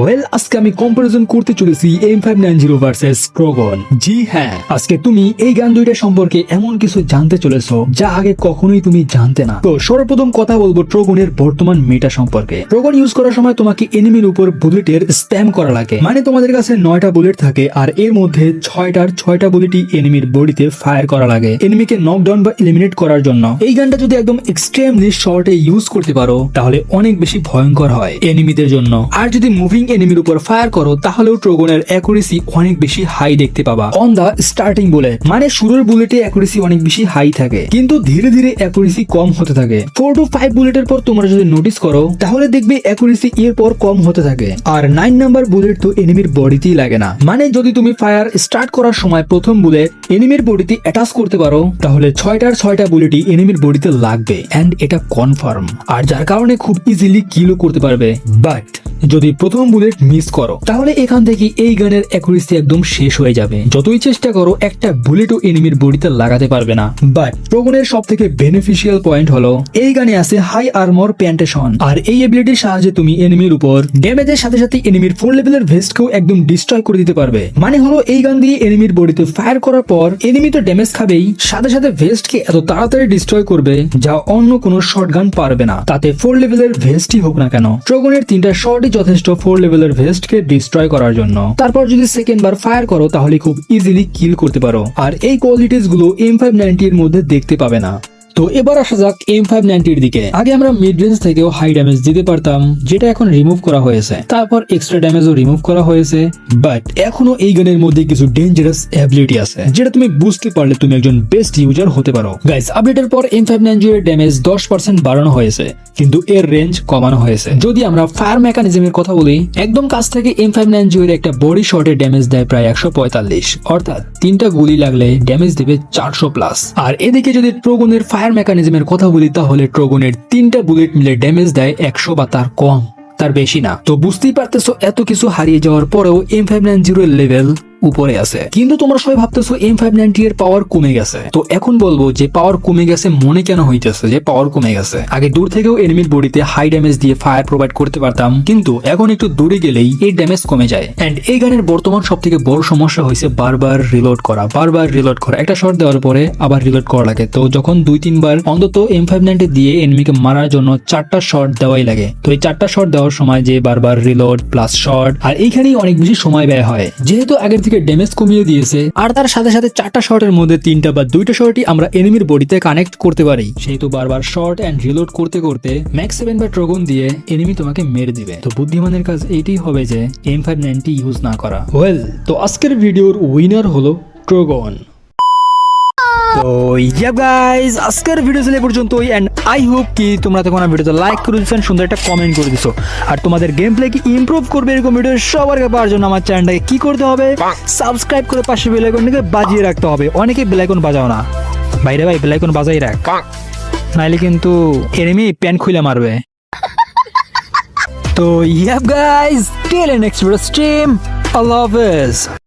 Well আজকে আমি comparison করতে চলেছি M five nine zero versus Trogon জি হ্যাঁ আজকে তুমি এই গান দুইটা সম্পর্কে এমন কিছু জানতে চলেছো যা আগে কখনোই তুমি জানতে না। তো সর্বপ্রথম কথা বলব ট্রোগনের বর্তমান মেটা সম্পর্কে। ট্রোগন ইউজ করার সময় তোমাকে এনিমির উপর বুলেটের স্প্যাম করা লাগে। মানে তোমাদের কাছে নয়টা বুলেট থাকে আর এর মধ্যে ছয়টার ছয়টা বুলেটই এনিমির বডিতে ফায়ার করা লাগে। এনিমিকে নকডাউন বা এলিমিনেট করার জন্য। এই গানটা যদি একদম এক্সট্রিমলি শর্টে ইউজ করতে পারো, তাহলে অনেক বেশি ভয়ঙ্কর হয় এনিমিদের জন্য। আর যদি মুভিং এনিমির উপর ফায়ার করো, তাহলেও ট্রোগনের অ্যাকুরেসি অনেক বেশি হাই দেখতে পাবা। অন দা স্টার্টিং বুলেট মানে শুরুর বুলেটে অ্যাকুরেসি অনেক বেশি হাই থাকে। কিন্তু ধীরে ধীরে অ্যাকুরেসি কম হতে থাকে। ফোর টু ফাইভ বুলেটের পর তোমরা যদি নোটিস করো, তাহলে দেখবে অ্যাকুরেসি এর পর কম হতে থাকে। আর নাইন নাম্বার বুলেট তো এনিমির বডিতেই লাগে না। মানে যদি তুমি ফায়ার স্টার্ট করার সময় প্রথম বুলেট এনিমির বডিতে অ্যাটাচ করতে পারো, তাহলে ছয়টার ছয়টা বুলেটই এনিমির বডিতে লাগবে। এন্ড এটা কনফার্ম আর যার কারণে খুব ইজিলি কিলও করতে পারবে। বাট যদি প্রথম বুলেট মিস করো। তাহলে এখান থেকে এই গানের অ্যাকুরেসি একদম শেষ হয়ে যাবে। যতই চেষ্টা করো, একটা বুলেটও এনিমির বডিতে লাগাতে পারবে না। বাট প্রোগনের সব থেকে বেনিফিশিয়াল পয়েন্ট হলো, এই গানে আছে হাই আর্মর প্যান্টেশন আর এই এবিলিটির সাহায্যে তুমি এনিমির উপর ড্যামেজের সাথে সাথে এনিমির ফোর লেভেলের ভেস্টকেও একদম ডিস্ট্রয় করে দিতে পারবে। মানে হলো, এই গান দিয়ে এনিমির বডিতে ফায়ার করার পর এনিমি তো ড্যামেজ খাবেই, সাথে সাথে ভেস্টকে এত তাড়াতাড়ি ডিস্ট্রয় করবে, যা অন্য কোনো শর্ট গান পারবে না। তাতে ফোর লেভেলের ভেস্টই হোক না কেন। ট্রোগনের তিনটা শটই যথেষ্ট ফোর লেভেলের ভেস্টকে ডিস্ট্রয় করার জন্য। তারপর যদি সেকেন্ড বার ফায়ার করো, তাহলে খুব ইজিলি কিল করতে পারো। আর এই কোয়ালিটিসগুলো এম ফাইভ নাইনটি এর মধ্যে দেখতে পাবে না। তো এবার আসা যাক এম ফাইভ নাইনটির দিকে। আগে আমরা মিড রেঞ্জ থেকেও হাই ড্যামেজ দিতে পারতাম, যেটা এখন রিমুভ করা হয়েছে। তারপর এক্সট্রা ড্যামেজও রিমুভ করা হয়েছে বাট এখনও এই গানের মধ্যে কিছু ডেঞ্জারাস অ্যাবিলিটি আছে, যেটা তুমি বুঝতে পারলে তুমি একজন বেস্ট ইউজার হতে পারো। গাইস আপডেটের পর এম ফাইভ নাইন এর ড্যামেজ দশ পার্সেন্ট বাড়ানো হয়েছে, কিন্তু এর রেঞ্জ কমানো হয়েছে। যদি আমরা ফায়ার মেকানিজমের কথা বলি, একদম কাছ থেকে এম ফাইভ নাইন এর একটা বডি শটের ড্যামেজ দেয় প্রায় একশো পঁয়তাল্লিশ, অর্থাৎ তিনটা গুলি লাগলে ড্যামেজ দেবে চারশো প্লাস আর এদিকে যদি ট্রোগনের ফায়ার মেকানিজমের কথা বলি তাহলে ট্রোগনের তিনটা বুলেট মিলে ড্যামেজ দেয় একশো বা তার কম। তার বেশি না। তো বুঝতেই পারতেছো, এত কিছু হারিয়ে যাওয়ার পরেও M five nine zero level উপরে আছে। কিন্তু তোমরা সবাই ভাবতেছো এম ফাইভ নাইনটি এর পাওয়ার কমে গেছে। তো এখন বলব যে পাওয়ার কমে গেছে মনে কেন হইতেছে যে পাওয়ার কমে গেছে? আগে দূর থেকেও এনিমির বডিতে হাই ড্যামেজ দিয়ে ফায়ার প্রোভাইড করতে পারতাম, কিন্তু এখন একটু দূরে গেলেই এই ড্যামেজ কমে যায়। এন্ড এই গানের বর্তমান সব থেকে বড় সমস্যা হয়েছে বারবার রিলোড করা, বারবার রিলোড করা। একটা শট দেওয়ার পরে আবার রিলোড করা লাগে। তো যখন দুই, তিনবার অন্তত এম ফাইভ নাইনটি দিয়ে এনিমিকে মারার জন্য চারটা শট দেওয়াই লাগে। তো এই চারটা শট দেওয়ার সময় যে বারবার রিলোড প্লাস শট আর এইখানেই অনেক বেশি সময় ব্যয় হয়। যেহেতু আগের থেকে ড্যামেজ কমিয়ে দিয়েছে। আর তার সাথে সাথে চারটা শটের মধ্যে তিনটা বা দুইটা শটই আমরা এনিমির বডিতে কানেক্ট করতে পারি। সেহেতু বারবার শর্ট অ্যান্ড রিলোড করতে করতে ম্যাক্স সেভেন বা ট্রগন দিয়ে এনিমি তোমাকে মেরে দিবে। তো বুদ্ধিমানের কাজ এইটাই হবে যে এম ফাইভ ইউজ না করা। ওয়েল তো আজকের ভিডিওর উইনার হলো ট্রগন তো ইয়া গাইজ আজকের ভিডিও ছিল পর্যন্তই এন্ড আই হোপ কি তোমরা তখন ভিডিওতে লাইক করে দিচ্ছ সুন্দর একটা কমেন্ট করে দিছো। আর তোমাদের গেম প্লে কি ইমপ্রুভ করবে এরকম ভিডিও সবার পাওয়ার জন্য আমার চ্যানেলটাকে কি করতে হবে? সাবস্ক্রাইব করে পাশে বেল আইকনটাকে বাজিয়ে রাখতে হবে। অনেকে বেল আইকন বাজাও না। ভাই বেল আইকন বাজাই রাখ। নাইলে কিন্তু এনিমি প্যান খুলে মারবে। তো ya guys till next video stream আল্লাহ হাফেজ।